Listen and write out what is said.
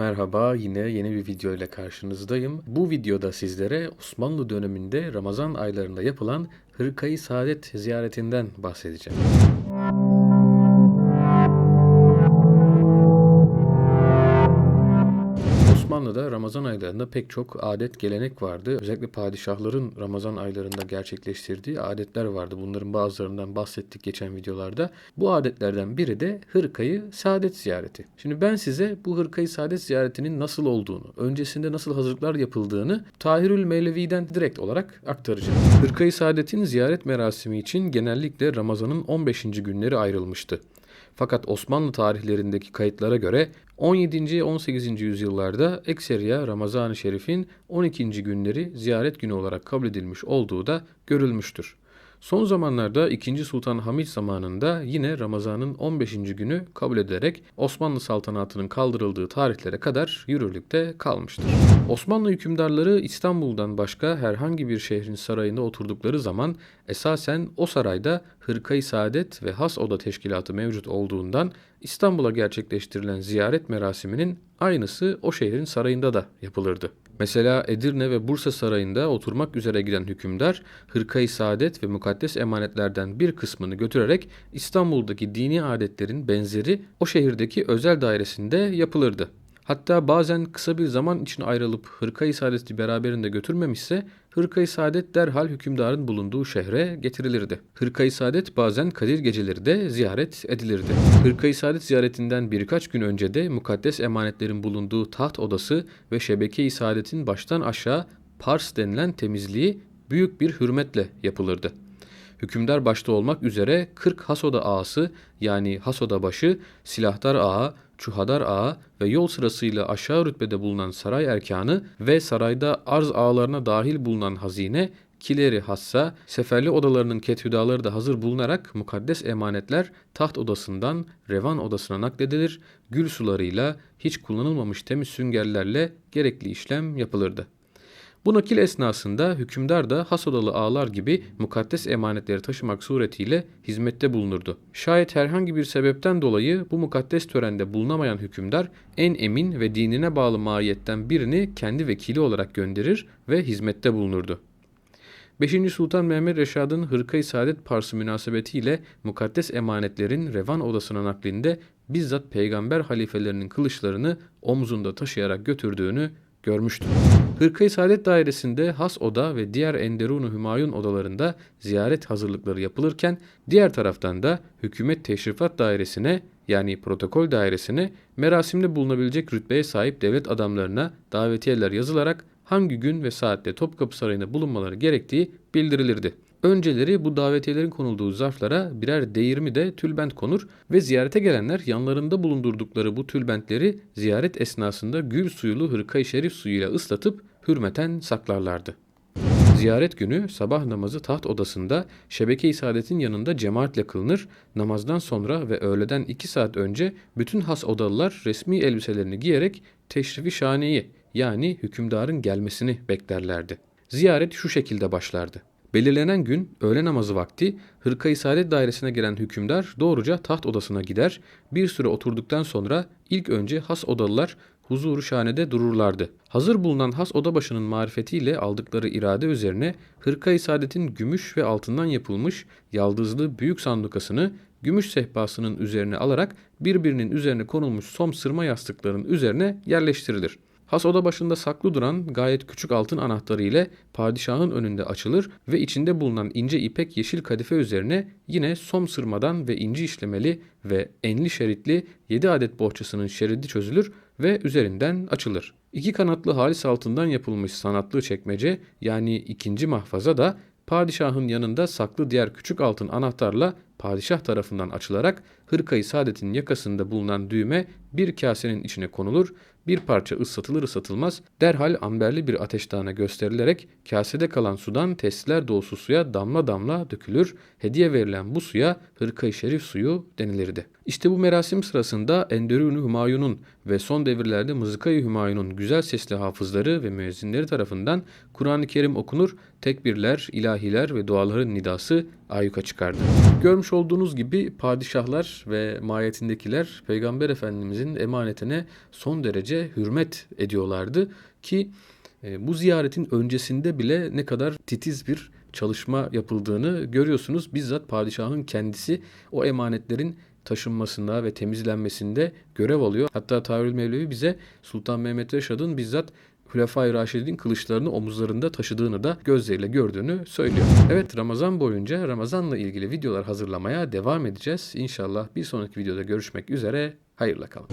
Merhaba, yine yeni bir video ile karşınızdayım. Bu videoda sizlere Osmanlı döneminde Ramazan aylarında yapılan Hırkayı Saadet ziyaretinden bahsedeceğim. Ramazan aylarında pek çok adet gelenek vardı. Özellikle padişahların Ramazan aylarında gerçekleştirdiği adetler vardı. Bunların bazılarından bahsettik geçen videolarda. Bu adetlerden biri de Hırkayı Saadet ziyareti. Şimdi ben size bu Hırkayı Saadet ziyaretinin nasıl olduğunu, öncesinde nasıl hazırlıklar yapıldığını Tahirül Mevlevi'den direkt olarak aktaracağım. Hırkayı Saadet'in ziyaret merasimi için genellikle Ramazan'ın 15. günleri ayrılmıştı. Fakat Osmanlı tarihlerindeki kayıtlara göre 17. 18. yüzyıllarda ekseriya Ramazan-ı Şerif'in 12. günleri ziyaret günü olarak kabul edilmiş olduğu da görülmüştür. Son zamanlarda 2. Sultan Hamid zamanında yine Ramazan'ın 15. günü kabul edilerek Osmanlı saltanatının kaldırıldığı tarihlere kadar yürürlükte kalmıştır. Osmanlı hükümdarları İstanbul'dan başka herhangi bir şehrin sarayında oturdukları zaman esasen o sarayda Hırkayı Saadet ve Has Oda Teşkilatı mevcut olduğundan İstanbul'a gerçekleştirilen ziyaret merasiminin aynısı o şehrin sarayında da yapılırdı. Mesela Edirne ve Bursa sarayında oturmak üzere giden hükümdar hırkayı saadet ve mukaddes emanetlerden bir kısmını götürerek İstanbul'daki dini adetlerin benzeri o şehirdeki özel dairesinde yapılırdı. Hatta bazen kısa bir zaman için ayrılıp hırkayı saadeti beraberinde götürmemişse hırkayı saadet derhal hükümdarın bulunduğu şehre getirilirdi. Hırkayı saadet bazen Kadir geceleri de ziyaret edilirdi. Hırkayı saadet ziyaretinden birkaç gün önce de mukaddes emanetlerin bulunduğu taht odası ve şebeke-i saadetin baştan aşağı pars denilen temizliği büyük bir hürmetle yapılırdı. Hükümdar başta olmak üzere 40 Hasoda ağası yani Hasoda başı, silahdar ağa, çuhadar ağa ve yol sırasıyla aşağı rütbede bulunan saray erkanı ve sarayda arz ağalarına dahil bulunan hazine, kileri hassa, seferli odalarının kethüdaları da hazır bulunarak mukaddes emanetler taht odasından revan odasına nakledilir, gül sularıyla hiç kullanılmamış temiz süngerlerle gerekli işlem yapılırdı. Bu nakil esnasında hükümdar da hasodalı ağlar gibi mukaddes emanetleri taşımak suretiyle hizmette bulunurdu. Şayet herhangi bir sebepten dolayı bu mukaddes törende bulunamayan hükümdar en emin ve dinine bağlı mahiyetten birini kendi vekili olarak gönderir ve hizmette bulunurdu. 5. Sultan Mehmet Reşad'ın Hırkayı Saadet Parsı münasebetiyle mukaddes emanetlerin revan odasına naklinde bizzat peygamber halifelerinin kılıçlarını omzunda taşıyarak götürdüğünü görmüştür. Hırkayı Saadet Dairesi'nde has oda ve diğer Enderun-u Hümayun odalarında ziyaret hazırlıkları yapılırken diğer taraftan da hükümet teşrifat dairesine yani protokol dairesine merasimde bulunabilecek rütbeye sahip devlet adamlarına davetiyeler yazılarak hangi gün ve saatte Topkapı Sarayı'nda bulunmaları gerektiği bildirilirdi. Önceleri bu davetiyelerin konulduğu zarflara birer değirmi de tülbent konur ve ziyarete gelenler yanlarında bulundurdukları bu tülbentleri ziyaret esnasında gül suyulu hırkayı şerif suyuyla ıslatıp hürmeten saklarlardı. Ziyaret günü sabah namazı taht odasında şebeke-i saadetin yanında cemaatle kılınır, namazdan sonra ve öğleden iki saat önce bütün has odalılar resmi elbiselerini giyerek teşrifi şaneyi yani hükümdarın gelmesini beklerlerdi. Ziyaret şu şekilde başlardı. Belirlenen gün öğle namazı vakti Hırkayı Saadet dairesine gelen hükümdar doğruca taht odasına gider. Bir süre oturduktan sonra ilk önce has odalılar huzuru şanede dururlardı. Hazır bulunan has oda başının marifetiyle aldıkları irade üzerine Hırkayı Saadet'in gümüş ve altından yapılmış yaldızlı büyük sandukasını gümüş sehpasının üzerine alarak birbirinin üzerine konulmuş som sırma yastıkların üzerine yerleştirilir. Has oda başında saklı duran gayet küçük altın anahtarı ile padişahın önünde açılır ve içinde bulunan ince ipek yeşil kadife üzerine yine som sırmadan ve inci işlemeli ve enli şeritli 7 adet bohçasının şeridi çözülür ve üzerinden açılır. İki kanatlı halis altından yapılmış sanatlı çekmece yani ikinci mahfaza da padişahın yanında saklı diğer küçük altın anahtarla padişah tarafından açılarak hırkayı saadetin yakasında bulunan düğme bir kasenin içine konulur, bir parça ıslatılır ıslatılmaz derhal amberli bir ateştağına gösterilerek kasede kalan sudan testiler dolusu suya damla damla dökülür, hediye verilen bu suya hırkayı şerif suyu denilirdi. İşte bu merasim sırasında Enderun-u Hümayun'un ve son devirlerde Mızıkayı Hümayun'un güzel sesli hafızları ve müezzinleri tarafından Kur'an-ı Kerim okunur, tekbirler, ilahiler ve duaların nidası ayyuka çıkardı. Görmüş olduğunuz gibi padişahlar ve mahiyetindekiler Peygamber Efendimizin emanetine son derece hürmet ediyorlardı ki e, bu ziyaretin öncesinde bile ne kadar titiz bir çalışma yapıldığını görüyorsunuz. Bizzat padişahın kendisi o emanetlerin taşınmasında ve temizlenmesinde görev alıyor. Hatta Tahirül Mevlevi bize Sultan Mehmet Reşad'ın bizzat Hulefai Raşid'in kılıçlarını omuzlarında taşıdığını da gözleriyle gördüğünü söylüyor. Evet Ramazan boyunca Ramazan'la ilgili videolar hazırlamaya devam edeceğiz. İnşallah bir sonraki videoda görüşmek üzere. Hayırla kalın.